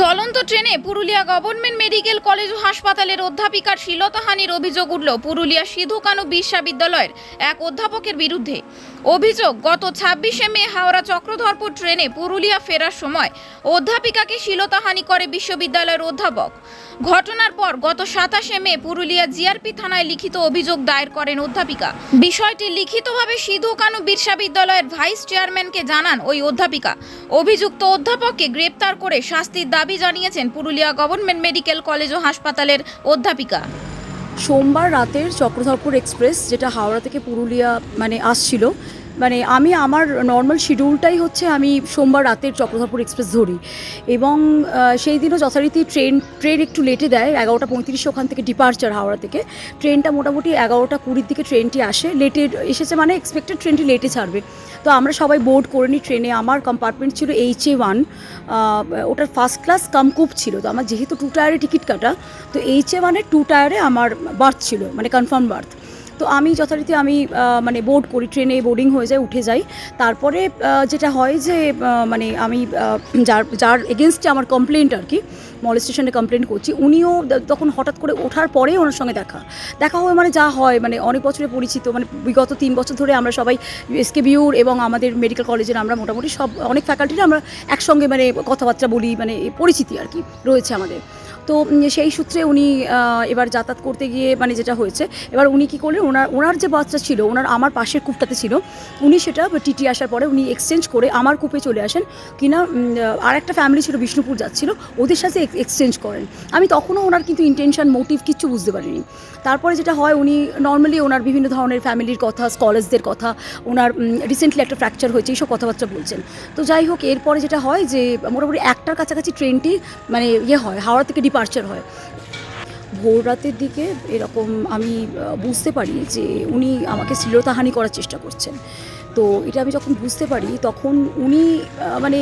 চলন্ত ট্রেনে Purulia government medical college ও হাসপাতালের অধ্যাপিকার শ্লীলতাহানির অভিযোগ উঠল পুরুলিয়া সিধু কানু বিশ্ববিদ্যালয়ের এক অধ্যাপকের বিরুদ্ধে। অভিযোগ, গত ছাব্বিশে মে হাওড়া চক্রধরপুর ট্রেনে পুরুলিয়া ফেরার সময় অধ্যাপিকাকে শ্লীলতাহানি করে বিশ্ববিদ্যালয়ের অধ্যাপক। ঘটনার পর গত সাতাশে মে পুরুলিয়া জিআরপি থানায় লিখিত অভিযোগ দায়ের করেন অধ্যাপিকা। বিষয়টি লিখিতভাবে সিধু কানু বিশ্ববিদ্যালয়ের ভাইস চেয়ারম্যানকে জানান ওই অধ্যাপিকা। অভিযুক্ত অধ্যাপককে গ্রেপ্তার করে শাস্তির দাবি জানিয়েছেন পুরুলিয়া গভর্নমেন্ট মেডিকেল কলেজ ও হাসপাতালের অধ্যাপিকা। সোমবার রাতের চক্রধরপুর এক্সপ্রেস, যেটা হাওড়া থেকে পুরুলিয়া মানে আসছিল মানে আমি আমার নর্মাল শিডিউলটাই হচ্ছে আমি সোমবার রাতের চক্রধরপুর এক্সপ্রেস ধরি। এবং সেই দিনও যথারীতি ট্রেন ট্রেন একটু লেটে দেয়, এগারোটা পঁয়ত্রিশে ওখান থেকে ডিপার্চার হাওড়া থেকে। ট্রেনটা মোটামুটি এগারোটা কুড়ির দিকে ট্রেনটি আসে লেটে এসেছে মানে এক্সপেক্টেড ট্রেনটি লেটে ছাড়বে। তো আমরা সবাই বোর্ড করে নিই ট্রেনে আমার কম্পার্টমেন্ট ছিল এইচ এ ওয়ান ওটার ফার্স্ট ক্লাস কাম কুপ ছিল। তো আমার যেহেতু টু টায়ারে টিকিট কাটা, তো এইচ এ ওয়ানের টু টায়ারে আমার বার্থ ছিল মানে কনফার্ম বার্থ তো আমি যথারীতি আমি মানে বোর্ড করি ট্রেনে বোর্ডিং হয়ে যায়, উঠে যাই। তারপরে যেটা হয় যে মানে আমি যার যার এগেনস্টে আমার কমপ্লেন্ট আর কি, মল স্টেশনে কমপ্লেন করছি, উনিও তখন হঠাৎ করে ওঠার পরে ওনার সঙ্গে দেখা। দেখা হয় মানে যা হয় মানে অনেক বছরে পরিচিত মানে বিগত তিন বছর ধরে আমরা সবাই এসকে বিউর এবং আমাদের মেডিকেল কলেজের আমরা মোটামুটি সব, অনেক ফ্যাকাল্টিরা আমরা একসঙ্গে মানে কথাবার্তা বলি মানে পরিচিতি আর কি রয়েছে আমাদের। তো সেই সূত্রে উনি এবার যাতায়াত করতে গিয়ে মানে যেটা হয়েছে, এবার উনি কী করলেন, ওনার ওনার যে বাচ্চা ছিল, ওনার আমার পাশের কূপটাতে ছিল, উনি সেটা টিটি আসার পরে উনি এক্সচেঞ্জ করে আমার কূপে চলে আসেন। কিনা আর একটা ফ্যামিলি ছিল, বিষ্ণুপুর যাচ্ছিল, ওদের সাথে এক্সচেঞ্জ করেন। আমি তখনও ওনার কিন্তু ইন্টেনশন মোটিভ কিচ্ছু বুঝতে পারিনি। তারপরে যেটা হয়, উনি নর্মালি ওনার বিভিন্ন ধরনের ফ্যামিলির কথা স্কলার্সদের কথা, ওনার রিসেন্টলি একটা ফ্র্যাকচার হয়েছে, এইসব কথাবার্তা বলছেন। তো যাই হোক, এরপরে যেটা হয় যে, মোটামুটি একটার কাছাকাছি ট্রেনটি মানে ইয়ে হয়, হাওড়া থেকে ডিপার্চার হয়। ভোর রাতের দিকে এরকম আমি বুঝতে পারি যে উনি আমাকে শ্লীলতাহানি করার চেষ্টা করছেন। তো এটা আমি যখন বুঝতে পারি, তখন উনি মানে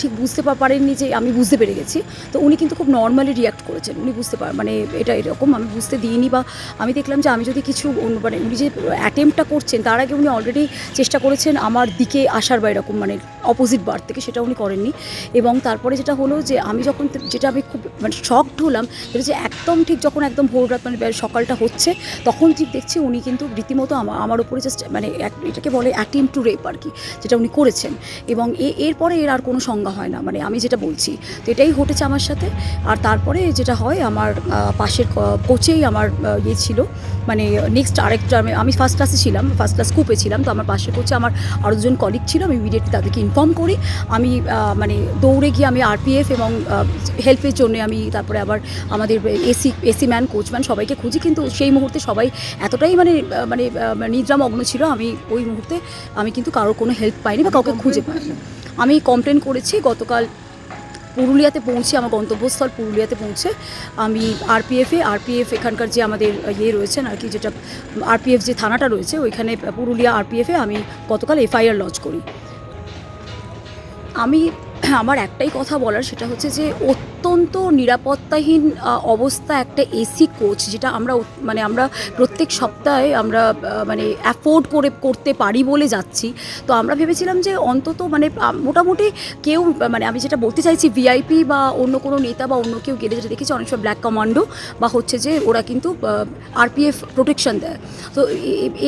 ঠিক বুঝতে পারেননি যে আমি বুঝতে পেরে গেছি। তো উনি কিন্তু খুব নর্মালি রিয়াক্ট করেছেন। উনি বুঝতে পার মানে এটা এরকম আমি বুঝতে দিইনি বা আমি দেখলাম যে আমি যদি কিছু মানে উনি যে অ্যাটেম্পটা করছেন, তার আগে উনি অলরেডি চেষ্টা করেছেন আমার দিকে আসার বা এরকম মানে অপোজিট বার থেকে সেটা উনি করেননি। এবং তারপরে যেটা হলো যে আমি যখন যেটা আমি খুব মানে শকড হলাম, সেটা যে একদম ঠিক যখন একদম ভোর রাত মানে সকালটা হচ্ছে, তখন ঠিক দেখছি উনি কিন্তু রীতিমতো আমার উপরে জাস্ট মানে এটাকে বলে অ্যাটেম্প টু রেপ আর কি, যেটা উনি করেছেন। এবং এরপরে এর আর কোনো সংজ্ঞা হয় না। মানে আমি যেটা বলছি, তো এটাই ঘটেছে আমার সাথে। আর তারপরে যেটা হয়, আমার পাশের কোচেই আমার ইয়ে ছিল। মানে নেক্সট আরেকটা আমি- আমি ফার্স্ট ক্লাসে ছিলাম ফার্স্ট ক্লাস কুপে ছিলাম। তো আমার পাশের কোচে আমার আরও দুজন কলিগ ছিল। আমি ইমিডিয়েটলি তাদেরকে ইনফর্ম করি। আমি মানে দৌড়ে গিয়ে আমি আরপিএফ এবং হেল্পের জন্য আমি তারপরে আবার আমাদের এসি এসি ম্যান কোচম্যান সবাইকে খুঁজি। কিন্তু সেই মুহূর্তে সবাই এতটাই মানে মানে নিদ্রামগ্ন ছিল। আমি ওই মুহূর্তে আমি কিন্তু কারোর কোনো হেল্প পাইনি বা কাউকে খুঁজে পাইনি। আমি কমপ্লেন করেছি, গতকাল পুরুলিয়াতে পৌঁছে, আমার গন্তব্যস্থল পুরুলিয়াতে পৌঁছে আমি আরপিএফে আরপিএফ এখানকার যে আমাদের ইয়ে রয়েছেন আর কি, যেটা আরপিএফ যে থানাটা রয়েছে, ওইখানে পুরুলিয়া আরপিএফে আমি গতকাল এফআইআর লঞ্চ করি। আমি, আমার একটাই কথা বলার সেটা হচ্ছে যে অত্যন্ত নিরাপত্তাহীন অবস্থা একটা এসি কোচ যেটা আমরা মানে আমরা প্রত্যেক সপ্তাহে আমরা মানে অ্যাফোর্ড করে করতে পারি বলে যাচ্ছি। তো আমরা ভেবেছিলাম যে অন্তত মানে মোটামুটি কেউ মানে আমি যেটা বলতে চাইছি ভিআইপি বা অন্য কোনো নেতা বা অন্য কেউ গেলে যেটা দেখেছি অনেক সময় ব্ল্যাক কমান্ডো বা হচ্ছে যে ওরা কিন্তু আরপিএফ প্রোটেকশন দেয়। তো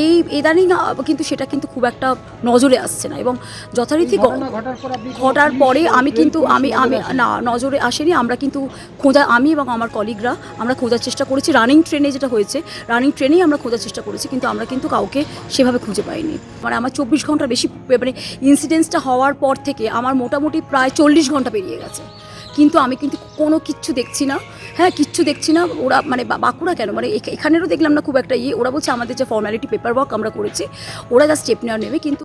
এই ইদানিং কিন্তু সেটা কিন্তু খুব একটা নজরে আসছে না এবং যথারীতি ঘটার পরে আমি কিন্তু আমি আমি না নজরে আসেনি। আমরা কিন্তু খোঁজা আমি এবং আমার কলিগরা আমরা খোঁজার চেষ্টা করেছি। রানিং ট্রেনে যেটা হয়েছে রানিং ট্রেনেই আমরা খোঁজার চেষ্টা করেছি, কিন্তু আমরা কিন্তু কাউকে সেভাবে খুঁজে পাইনি। মানে আমার চব্বিশ ঘণ্টার বেশি মানে ইনসিডেন্সটা হওয়ার পর থেকে আমার মোটামুটি প্রায় চল্লিশ ঘণ্টা পেরিয়ে গেছে। কিন্তু আমি কিন্তু কোনো কিচ্ছু দেখছি না। হ্যাঁ কিচ্ছু দেখছি না। ওরা মানে বাঁকুড়া কেন? মানে এখ- এখানেরও দেখলাম না খুব একটা ইয়ে। ওরা বলছে, আমাদের যে ফর্মালিটি পেপার ওয়ার্ক আমরা করেছি, ওরা যা স্টেপ নেওয়া নেবে। কিন্তু